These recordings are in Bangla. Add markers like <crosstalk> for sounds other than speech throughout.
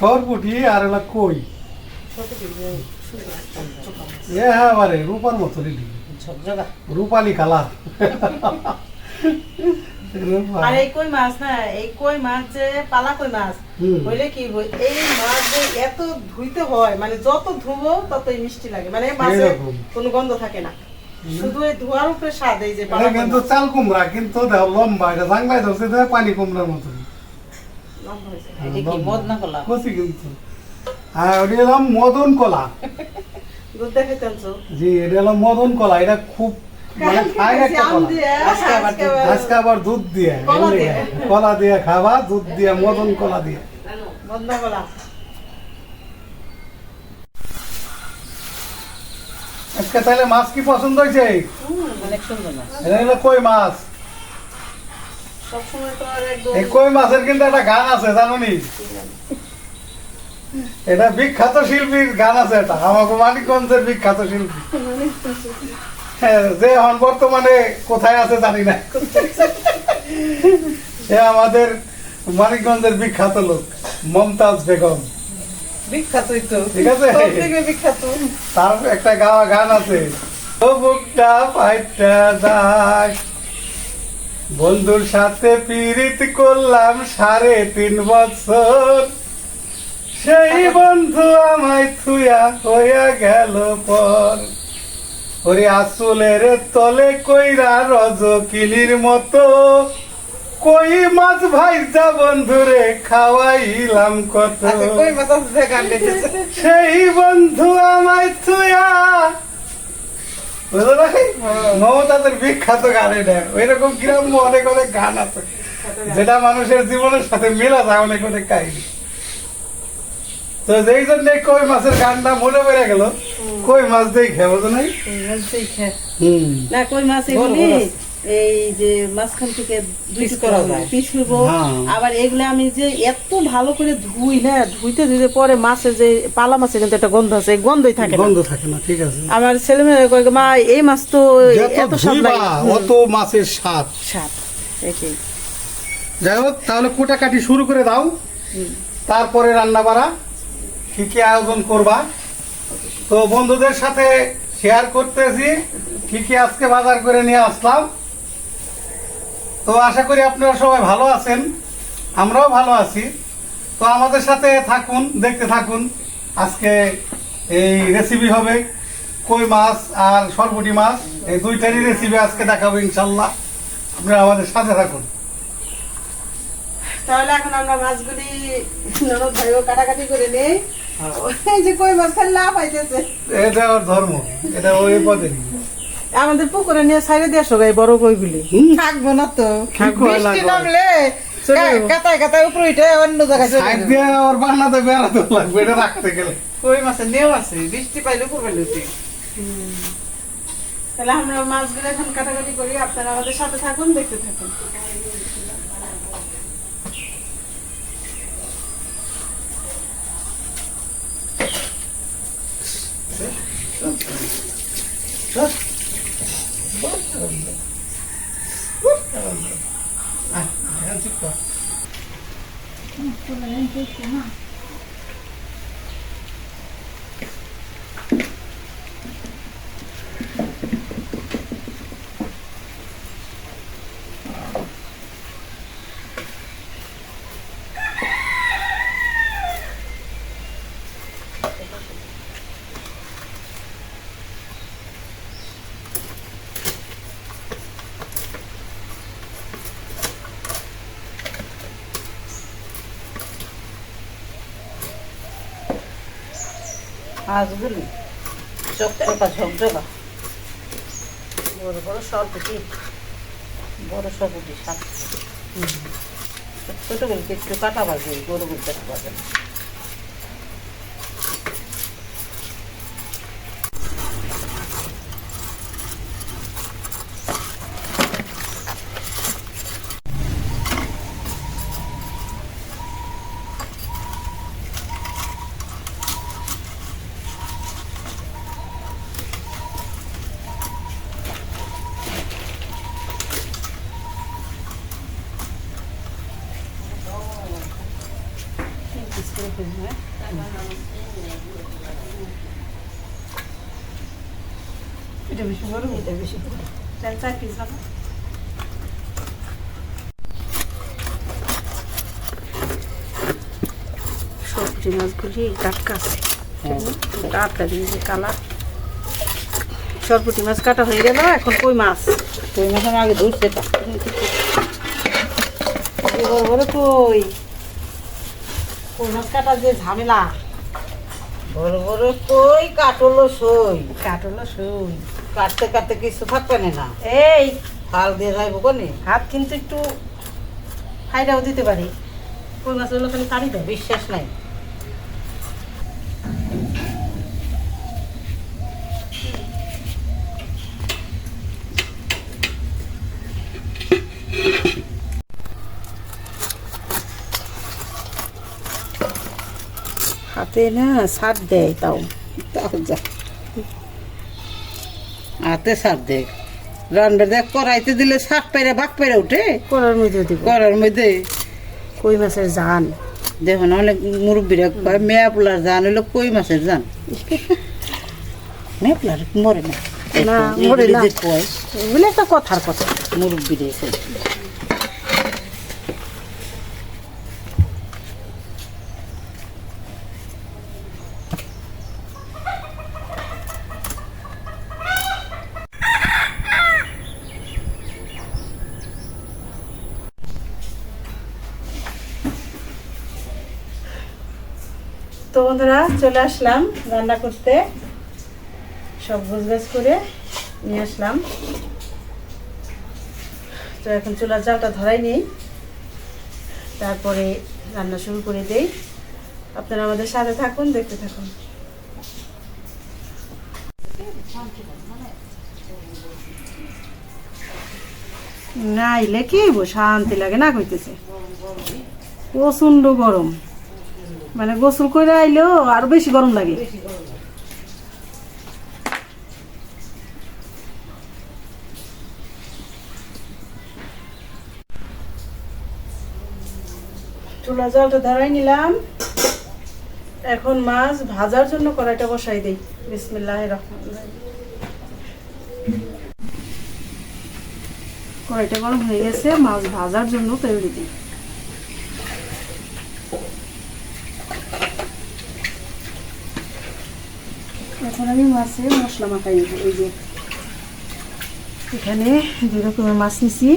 সরপুটি আর এলা কই? হ্যাঁ রূপার মতো রূপালি কালার। আর এই কই মাছ না এই কই মাছ যে পালা কই মাছ? হইলে কি এই মাছ যে এত ধুইতে হয় মানে যত ধুবো ততই মিষ্টি লাগে। মানে মাছে কোনো গন্ধ থাকে না। শুধু এই ধোয়ার উপরে স্বাদ এই যে পালা এটা কই কিন্তু চাল কুমড়া কিন্তু লম্বা এটা জাংলায় ধরছে পানি কুমড়ার মতো। কচি কিন্তু। আর ওটা এলাম মদন কলা। দুধ আনছো জি এটা হলো মদন কলা এটা খুব মানে আজকে আবার দুধ। দিয়ে কলা দিয়ে। খাবা দুধ দিয়ে মদন কলা দিয়ে। আজকে তাহলে মাছ কি পছন্দ হয়েছে? কই মাছ? এই কই মাছের কিন্তু একটা গান আছে জানো নি এটা বিখ্যাত শিল্পীর গান আছে এটা আমাকে মানিকগঞ্জের বিখ্যাত শিল্পী। যে এখন বর্তমানে কোথায় আছে জানি না। সে আমাদের মানিকগঞ্জের বিখ্যাত লোক মমতাজ বেগম। বিখ্যাতই ঠিক আছে? বিখ্যাত। তার একটা গাওয়া গান আছে বুকটা ফাইটটা যায় বন্ধুর সাথে পীড়িত করলাম সাড়ে তিন বছর। সেই বন্ধু আমায় থুয়া হইয়া গেল পর। ওরে আসলের তলে কইরা রজ কিলির মতো। কই মাছ ভাইজা বন্ধুরে খাওয়াইলাম কত। আচ্ছা যে সেই বন্ধু আমায় থুয়া। বুঝলো না মমতাদের বিখ্যাত গান এটা। ওইরকম কিরম অনেক অনেক গান আছে। যেটা মানুষের জীবনের সাথে মেলা যায় অনেক অনেক কাহিনী। তো যেই জন্য কই মাছের গানটা মনে পড়ে গেল কই মাছ বুঝো নাই? না কই মাছ এগুলি এই যে মাঝখান থেকে পিস করা যায়। পিস করব হ্যাঁ। আবার এগুলো আমি যে এত ভালো করে ধুই না ধুইতে ধুইতে পরে মাছের যে পালা মাছের কিন্তু একটা গন্ধ আছে গন্ধই থাকে না। বন্ধ থাকে না ঠিক আছে। আমার ছেলে মেয়ে কয় মা এই মাছ তো এত স্বাদ লাগে। অত মাছের স্বাদ। স্বাদ একেই। যাই হোক তাহলে কোটা কাটি শুরু করে দাও। তারপরে রান্না বাড়া কি কি আয়োজন করবা? তো বন্ধুদের সাথে শেয়ার করতেছি, কি কি আজকে বাজার করে নিয়ে আসলাম। তো আশা করি আপনারা সবাই ভালো আছেন, আমরাও ভালো আছি। তো আমাদের সাথে থাকুন, দেখতে থাকুন, আজকে এই রেসিপি হবে কই মাছ আর সরপুটি মাছ। এই দুইটারই রেসিপি আজকে দেখাবো ইনশাল্লাহ। আপনারা আমাদের সাথে থাকুন। তাহলে এখন আমরা মাছগুলি ননদ ভাইও কাটাকাটি করে নেই। এই যে কই মাছ খালি লাভ পাইতেছে এটা ওর ধর্ম এটা ওই পদে আমাদের পুকুরে নিয়ে সাইডে দিয়ে আসো গাই বড় কইগুলি। থাকব না তো। বৃষ্টি নামলে। কাতায় কাতায় উপরে উঠে অন্য জায়গায় চলে সাইড দিয়ে ওর বান্নাতে বেড়াতে লাগবে এটা রাখতে গেলে। কই মাছের নেও আছে। বৃষ্টি পাইলে পাইলে তাহলে আমরা মাছগুলো এখন কাটাকাটি করি। আপনারা আমাদের সাথে থাকুন দেখতে থাকুন। 来，你要去吧。嗯，过来，你去吧。মাছগুলি। চকচকা ঝকঝকা বড় বড় সরপুটি বড় সবুজি শাক করে একটু কাটা বাজে গরুগুলি কাটা বাজে না। এটা এটা বেশি বড়। তাহলে চার পিস বাবা সবজি মাছগুলি টাটকা আছে। হ্যাঁ। কালার সরপুটি মাছ কাটা হয়ে গেল এখন কই মাছ? কই মাছ? আমি আগে ধরছে। কই? কই মাছ কাটা যে ঝামেলা? বড় বড় কই? কাটলো সই। কাটলো শুই কাটতে কাটতে কিছু থাকবে না এই। ফাল দিয়ে যাইব কোনে? হাত কিন্তু একটু ফাইডাও দিতে পারি। কই মাছগুলো খালি কাটি দেয় বিশ্বাস নাই। হাতে না সার দেয় তাও। তাও যা। হাতে সার দেখ রান্না দেখ কড়াইতে দিলে শাক পেরে বাক পেরে উঠে। করার মধ্যে দিব। করার মধ্যে। কই মাছের জান? দেখুন অনেক মুরব্বীরা কয় মেয়া পোলার জান হইল কই মাছের জান? মেয়া পোলার মরে না। না, মরে না। কয় এগুলো একটা কথার কথা। মুরব্বীরা বন্ধুরা, চলে আসলাম রান্না করতে। সব গোছগাছ করে নিয়ে আসলাম। তো এখন চুলার জালটা ধরাই নেই। তারপরে রান্না শুরু করে দেই। আপনারা আমাদের সাথে থাকুন, দেখতে থাকুন। না, এলে কি শান্তি লাগে না কইতেছে। প্রচণ্ড গরম। মানে গোসল করে আইলেও আরও বেশি গরম লাগে। চুলা জলটা ধরাই নিলাম। এখন মাছ ভাজার জন্য কড়াইটা বসাই দেই। বিসমিল্লাহ কড়াইটা গরম হয়ে গেছে, মাছ ভাজার জন্য তৈরি দিই। এখন আমি মাছে মশলা মাখাই নেব যে। এখানে দুই রকমের মাছ নিছি।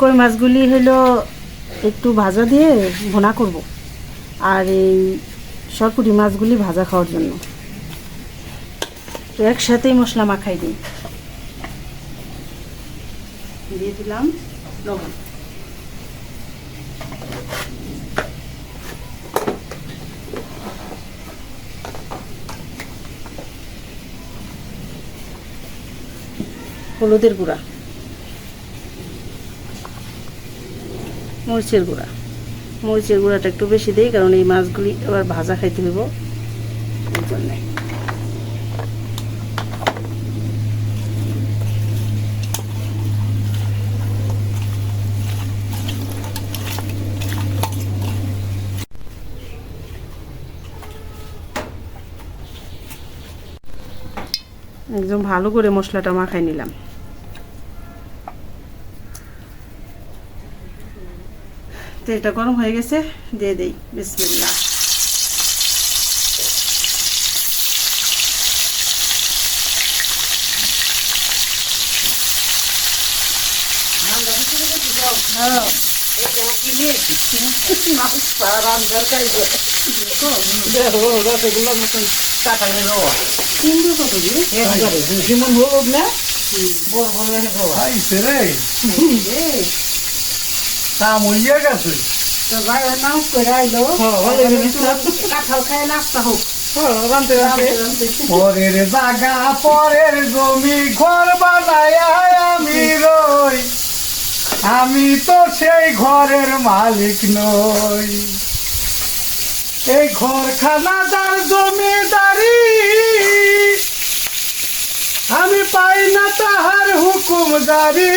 কই মাছগুলি হলো একটু ভাজা দিয়ে ভোনা করব। আর এই সরপুরি মাছগুলি ভাজা খাওয়ার জন্য। তো একসাথেই মশলা মাখাই দিই। দিয়ে দিলাম লবণ। হলুদের গুঁড়া, মরিচের গুঁড়া। মরিচের গুঁড়াটা একটু বেশি দিই, কারণ এই মাছগুলি আবার ভাজা খাইতে হইব। এই জন্যে। একদম ভালো করে মশলাটা মাখাই নিলাম। তেলটা গরম হয়ে গেছে দিয়ে দেই বিসমিল্লা হ্যাঁ না বড় বড় রোয়া আইসে রে কাম হইয়া গেছে তো ভাই নামাজ করে আইলো কাঁঠাল খায় নাস্তা হোক। পরের জায়গা পরের জমি ঘর বানায় আমি রই। আমি তো সেই ঘরের মালিক নই। এই ঘরখানা যার জমিদারি আমি পাই না তাহার হুকুমদারি।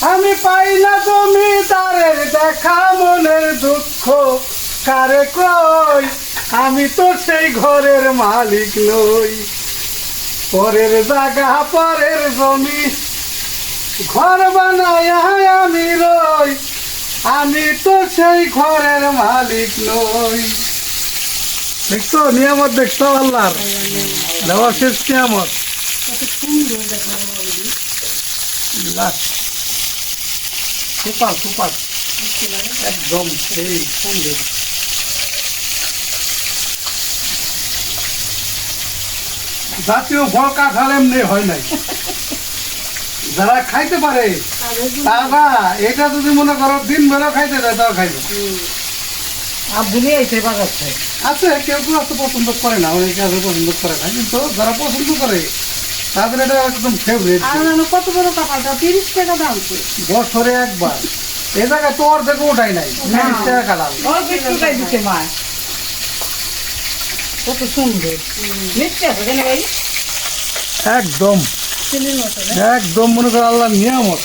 আমি পাই না জমিদারের দেখা মনের দুঃখ। কারে কই আমি তো সেই ঘরের মালিক নই। পরের জায়গা পরের জমি। ঘর বানায় আমি রই। আমি তো সেই ঘরের মালিক নই। দেখছ? নিয়ামত দেখছ আল্লাহর? দেওয়া শেষ নিয়ামত। বাহ। Super super. একদম সেই সুন্দর জাতীয় ফল কাঁঠাল এমনি হয় নাই। যারা খাইতে পারে তারা এটা যদি মনে করো দিন বেলা খাইতে যায় তাও খাইবে। আব্দুলি আইছে বাগাচ্ছে আছে কেউ কেউ এত পছন্দ করে না অনেকে আছে পছন্দ করে না কিন্তু যারা পছন্দ করে তাদের এটা একদম ফেভারিট আর জানো কত বড় কাঁঠালটা তিরিশ টাকা দাম তো। বছরে একবার। এ জায়গায় তো অর্ধেক ওঠাই নাই তিরিশ টাকা একটু গাই দিচ্ছে মা কত সুন্দর। ভাই? একদম। না? একদম মনে করো আল্লাহ নিয়ামত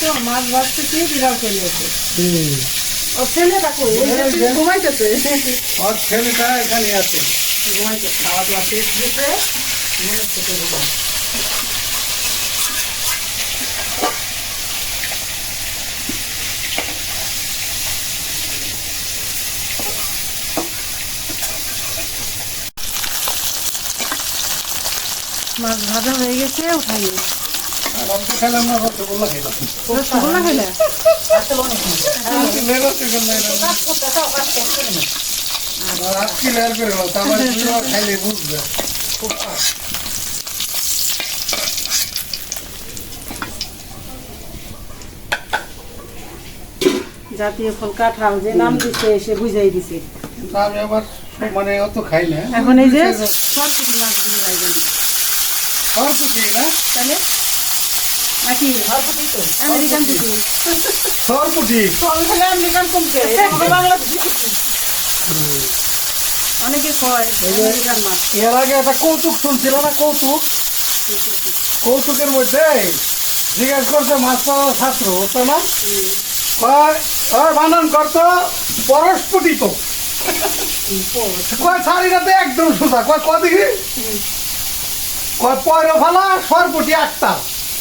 তো মাছ বিড়াল চলে এসে ছেলেটা কই। ঘুমাইতেছে। ছেলেটা এখানে আছে। ঘুমাইতেছে। খাওয়া দাওয়া শেষ দিতে মনে হচ্ছে মাছ ভাজা হয়ে গেছে উঠাই খাইলে বুঝবে জাতীয় ফল কাঁঠাল যে নাম দিচ্ছে সে বুঝাই দিছে। আমি আবার মানে অত খাই না এখন এই যে সরপুরি মাছগুলো হয়ে গেল সরপুটি না তাহলে? নাকি? আমেরিকান দিছি সরপুটি আমেরিকান কমছে অনেকে কয় আমেরিকান মাছ। এর আগে একটা কৌতুক শুনছিল না কৌতুক? কৌতুকের মধ্যে জিজ্ঞেস করছে মাছ পাওয়ার ছাত্র বুঝতো না? কয় কয় বানান করতো পরস্ফুটিত কয় শাড়িটাতে একদম সোজা কয় কদিকে? কয় পয়রা ফালা সরপুটি একটা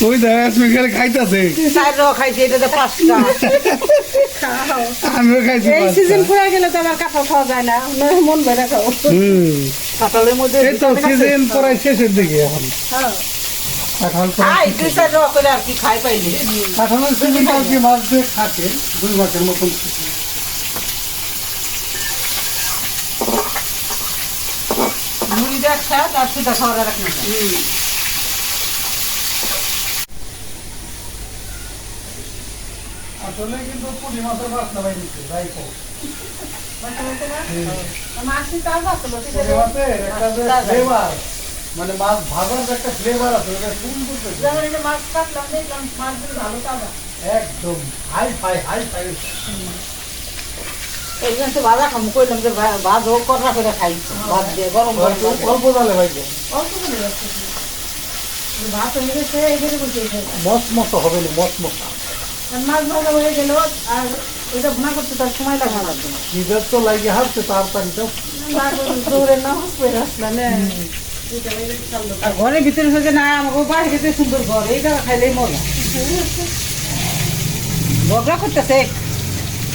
তুই দেখ খালি খাইতেছে। চার খাইছে পাঁচটা। আমিও খাইছি এই সিজন ফুরা গেলে তো আবার কাঁঠাল খাওয়া যায় না মন ভরে খাও হুম। কাঁঠালের মধ্যে এই তো সিজন প্রায় শেষের দিকে এখন। হ্যাঁ। আর কাঁঠালের সিজন আর কি দিয়ে দুই মাসের মতন মুড়ি দেখ তার সুদা খাওয়ার রাখ না আসলে কিন্তু পুঁটি মাছের বাসনা বাই দিচ্ছে যাই কো মাছি তার ভালো পুঁটি মাছের একটা যে ফ্লেভার মানে মাছ ভাজার যে একটা ফ্লেভার আছে ওটা সুন্দর করে। একদম হাই ফাই হাই ফাই এই জন্য তো খাম কইলাম যে ভাত হোক কটরা করে খাই ভাত দিয়ে গরম অল্প জালে ভাই অল্প করে যাচ্ছে ভাত হয়ে গেছে মস মতো হবে না মস মতো মাছ ভাজা হয়ে গেল আর ওইটা ভুনা করতে তার সময় লাগা লাগবে। না নিজের তো লাগিয়ে হারছে তাড়াতাড়ি তো দৌড়ে না আসলাম আর ঘরের ভিতরে হয়েছে না আমাকে বাড়ি গেছে সুন্দর ঘর এই জায়গা খাইলেই মজা। ঝগড়া করতেছে।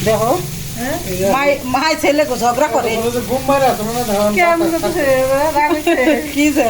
দেখো হ্যাঁ মাই মাই ছেলে ঝগড়া করে। আসলো কি যে?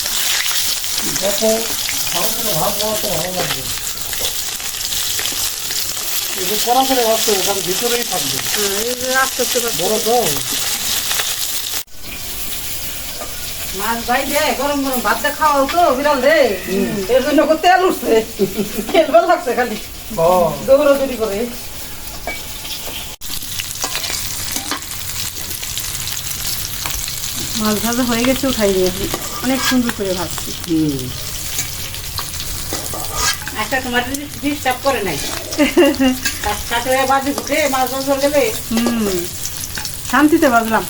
যত ভালো করে লাগবে করে ভাবতে ভিতরেই থাকবে হ্যাঁ, এই যে আস্তে আস্তে বড় তো মাছ ভাই দে গরম গরম ভাত দিয়ে খাওয়াও তো বিড়াল রে এর জন্য তেল উঠছে তেল ভালো লাগছে খালি ও দৌড়াদৌড়ি করে মাছ ভাজা হয়ে গেছে উঠাই নিয়ে অনেক সুন্দর করে ভাজছি। হুম। একটা তোমার ডিস্টার্ব করে নাই <laughs> বাজে ঘুটে মাছ গেলে হুম। শান্তিতে ভাজলাম।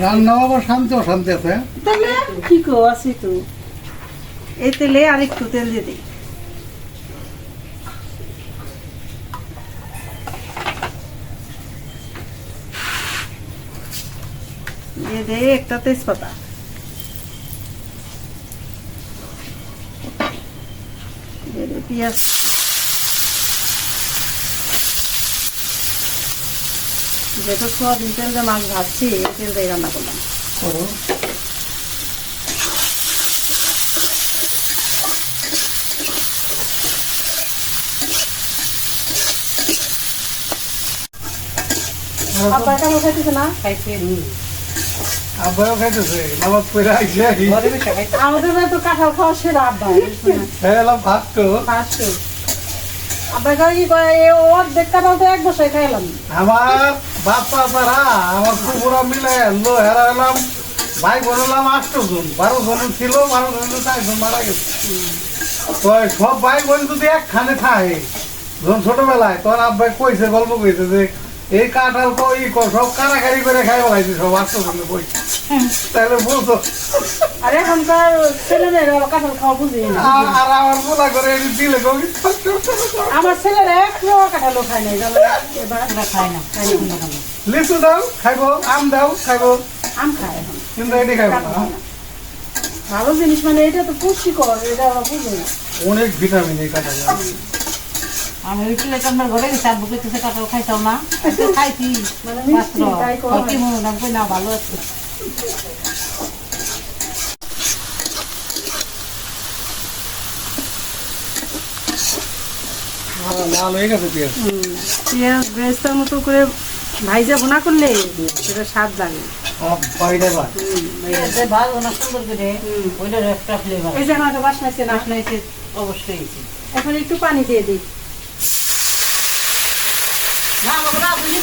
রান্না আবার শান্তি অশান্তি আছে? হ্যাঁ? তাহলে কি কো আছি তো। এই তেলে আর একটু তেল দিয়ে দিই। দিয়ে একটা তেজপাতা। পেঁয়াজ। যেটা সোয়াবিন তেল দিয়ে মাছ ভাজছি এই তেল দিয়ে রান্না করলাম। আপনার কেমন খাইতেছে না? খাইছে আব্বাও খাইতেছে নামাজ পড়ে আমাদের তো কাঁঠাল খাওয়া সেরা আব্বা খেলাম ভাত তো। ফার্স্ট আব্বার কাছে কি করে এ অর্ধেক কাঁঠাল তো এক বসায় খাইলাম। আমার তারা আমার কুকুরা মিলে লো হেরা এলাম ভাই বোন হলাম আষ্ট জন বারো জন ছিল বারো জন চারজন মারা গেছে। তো সব ভাই বোন যদি একখানে থাকে যখন ছোটবেলায় তখন আব্বাই কইছে গল্প কইছে যে এই কাঁঠাল তো ই সব কারাকারি করে খাই বলাইছে সব আষ্ট জনে বই তাহলে বুঝতো আর এখনকার ছেলেমেয়েরা কাঁঠাল খাওয়া বুঝি আর আমার বলা করে দিলে কবি আমার ছেলেরা একটু কাঁঠালও খায় নাই এবার খাই না খাই না না। লিচু দাও খাইবো আম দাও খাইবো। আম খায় এখন। কিন্তু এটি খাইবো না। ভালো জিনিস মানে এটা তো পুষ্টিকর এটা বুঝি না। অনেক ভিটামিন এই কাঁঠাল আমি ওই প্লেট আমার ঘরে গেছি আর বুকে তুসে খাইতাম না খাইছি মানে মাত্র হয়। কি মনে কই না ভালো আছে। লাল গেছে পেঁয়াজ। বেরেস্তার মতো করে ভাইজা বোনা করলে সেটা স্বাদ লাগে। সব বাইরে বার যে ভালো না সুন্দর করে ওইটার একটা ফ্লেভার এই যে আমার বাসনা আছে না আসলে অবশ্যই। এখন একটু পানি দিয়ে দিই না বাবা না বুঝি ভালো আছে না, যারা খালি ভালো গল্প করছি। আমাকে নান বলি খাওয়াই পারতাম তাহলে সেটা বন্ধুরা বিশ্বাস করতো আমাকে নান বলি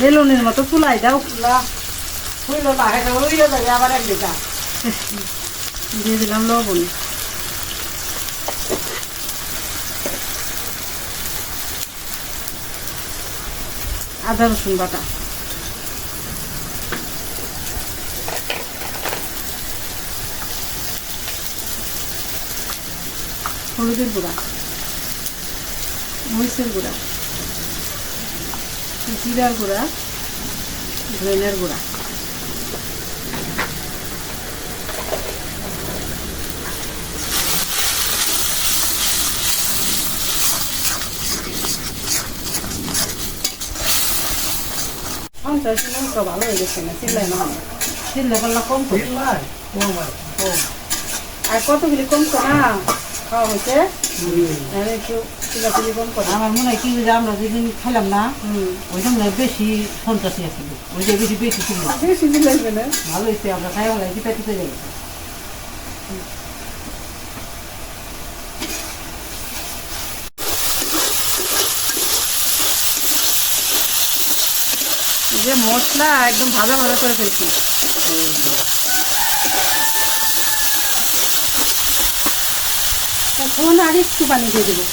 বেলুনের মতো ফুলাই দাও। আবার এক দিকা দিয়ে দিলাম লবণ। আদা রসুন বাটা। হলুদের গুঁড়া মরিচের গুঁড়া জিরার গুঁড়া ধনিয়ার গুঁড়া। সঞ্চয় ভালো হয়ে গেছে না চিল্লাই না চিল্লা পাল্লা কম মাই আর কতগুলি কম তো না? খাওয়া হয়েছে। একটু আমার মনে হয় কি যে আমরা যেদিন খেলাম না ওই জন্য বেশি সন্ত্রাসী ওই যে বেশি বেশি ছিল ভালো হয়েছে আমরা খাই যাই যে মশলা একদম ভাজা ভাজা করে ফেলছি। এখন আর একটু পানি দিয়ে দেবো।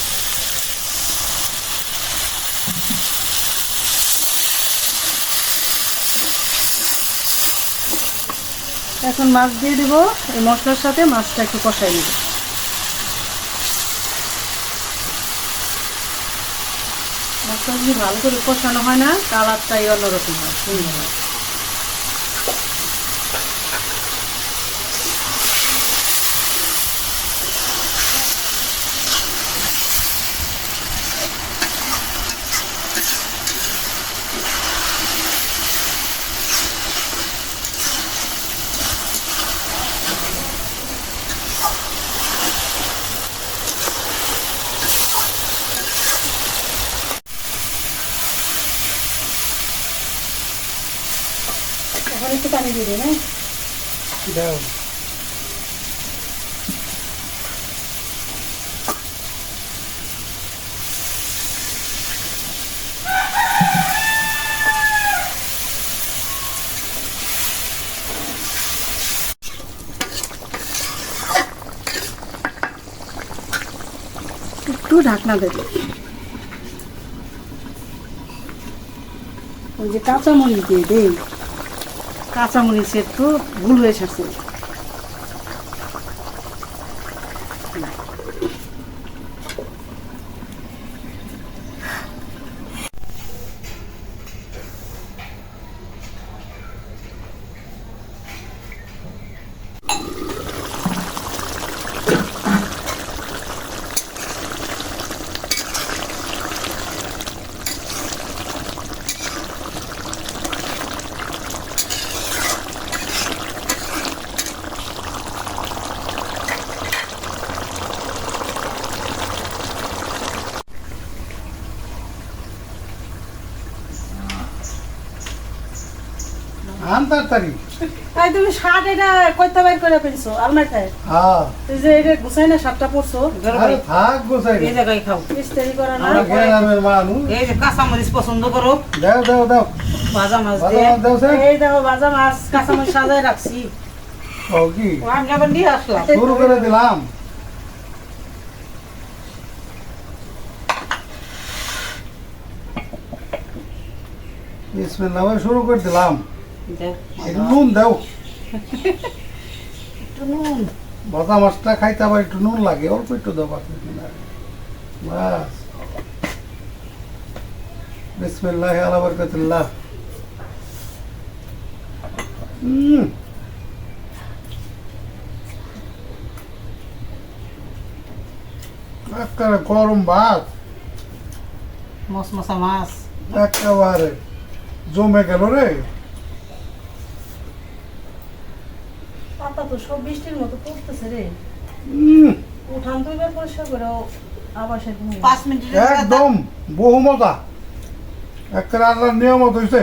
এখন মাছ দিয়ে দেবো, এই মশলার সাথে মাছটা একটু কষাই নেব। মাছটা যদি ভালো করে কষানো হয় না, কালারটাই অন্যরকম হয়, সুন্দর হয় এখন একটু পানি দিয়ে দিই হ্যাঁ দাও একটু ঢাকনা দেবে ওই যে কাঁচামরিচ দিয়ে দেই কাঁচামরিচ একটু ভুল হয়ে এসেছে আন তাড়াতাড়ি তাই তুমি শার্ট এটা কইতে বাইর করে ফেলছো আলমারিটায় হ্যাঁ। এই যে এটা গুছাই না শার্টটা পরছো? আরে থাক গোসাই এই জায়গায় খাও। ইস্তেরি করা না। আমরা গ্রামের মানুষ। এই যে কাঁচামরিচ পছন্দ করো। দাও দাও দাও। ভাজা মাছ ভালো দিয়ে। মাছ দাও এই দেখো ভাজা মাছ কাঁচামরিচ সাজায় রাখছি। ও কি? আমি আবার নিয়ে আসলাম। শুরু করে দিলাম। বিসমিল্লাহ শুরু করে দিলাম। নুন দাও। <laughs> একটু নুন। ভাজা মাছটা খাইতে আবার একটু নুন লাগে অল্প একটু দাও বাকি বাস। বিসমিল্লাহ আলা বরকাতুল্লাহ। হুম গরম ভাত। মশমশা মাছ। একেবারে জমে গেল রে। পাতা তো সব বৃষ্টির মতো পড়তেছে রে। হুম উঠান দুইবার পরিষ্কার করে আবার সেরকম পাঁচ মিনিট একদম বহু মজা। একেবারে আল্লাহর নিয়মত হয়েছে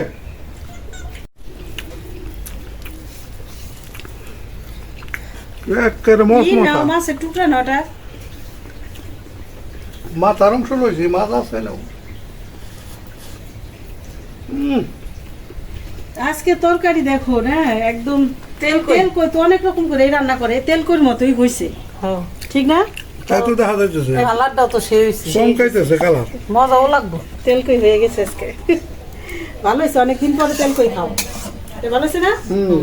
মাছের টুকরা মাথার অংশ লইছি মাছ আছে না আজকে তরকারি দেখো না একদম তেল কই? তেল কই তো অনেক রকম করে রান্না করে তেল কই মতোই হইছে। হ্যাঁ। ঠিক না? তো দেখা যাচ্ছে কালারটাও তো সে হয়েছে চমকাইতেছে কালার? মজাও লাগবো। তেল কই হয়ে গেছে আজকে? ভালো হয়েছে অনেকদিন পরে তেল কই খাও। এটা ভালো হয়েছে না? হুম।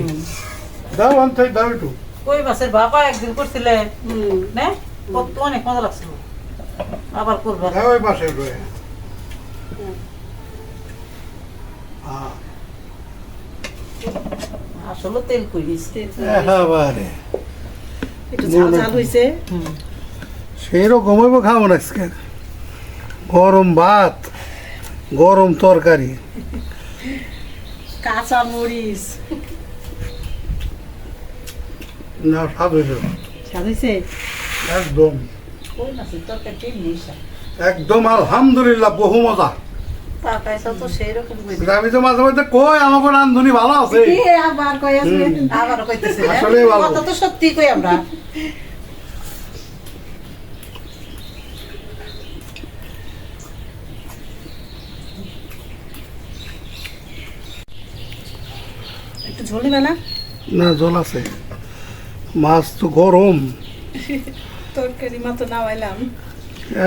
দাও আনতে দাও একটু। কই মাছের বাবা একদিন করছিলে? হুম না? কত অনেক মজা লাগছিল। আবার করবে। দাও ওই পাশে রয়ে হ্যাঁ আসলে তেল কই দিয়েছে একেবারে। একটু ঝাল ঝাল হইব খাব না আজকে। গরম ভাত গরম তরকারি। কাঁচা মরিচ। না স্বাদ হয়েছে স্বাদ হয়েছে একদম। একদম আলহামদুলিল্লাহ বহু মজা। আমি তো মাঝে মধ্যে কই আমাকে রান্ধুনি ভালো আছে? আবার কই আছে? আবার কইতেছে আসলেই ভালো। কথা তো সত্যি কই আমরা। একটু ঝোল নিবে না? না জল আছে। মাছ তো গরম। তরকারি মাত্র নামাইলাম।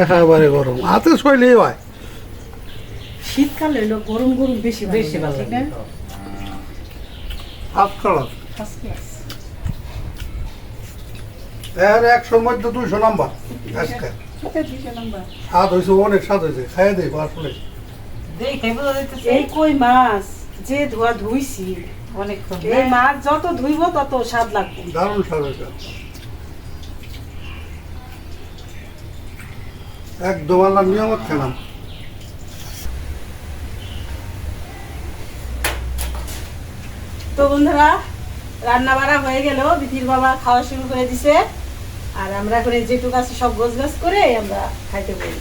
একেবারে গরম। হাতে শৈলেই হয়। শীতকালে হলো গরম গরম বেশি বেশি ভালো ঠিক না? হাত কালার ফার্স্ট ক্লাস এর একশোর মধ্যে দুইশো নাম্বার আজকে স্বাদ হয়েছে অনেক স্বাদ হয়েছে খাইয়ে দেবো আসলে দেখে এই কই মাছ যে ধোয়া ধুইছি অনেকক্ষণ এই মাছ যত ধুইব তত স্বাদ লাগবে। দারুণ স্বাদ এটা একদম আল্লাহ নিয়ামত খেলাম। তো বন্ধুরা রান্না বাড়া হয়ে গেল, বিধির বাবা খাওয়া শুরু করে দিছে। আর আমরা করে যেটুকু আছে সব গোছ গাছ করে আমরা খাইতে বলি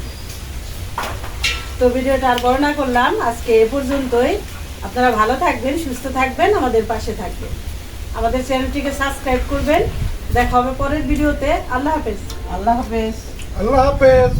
তো ভিডিওটা আর বর্ণনা করলাম, আজকে এ পর্যন্তই। আপনারা ভালো থাকবেন, সুস্থ থাকবেন, আমাদের পাশে থাকবেন। আমাদের চ্যানেলটিকে সাবস্ক্রাইব করবেন। দেখা হবে পরের ভিডিওতে। আল্লাহ হাফেজ আল্লাহ হাফেজ। আল্লাহ হাফেজ।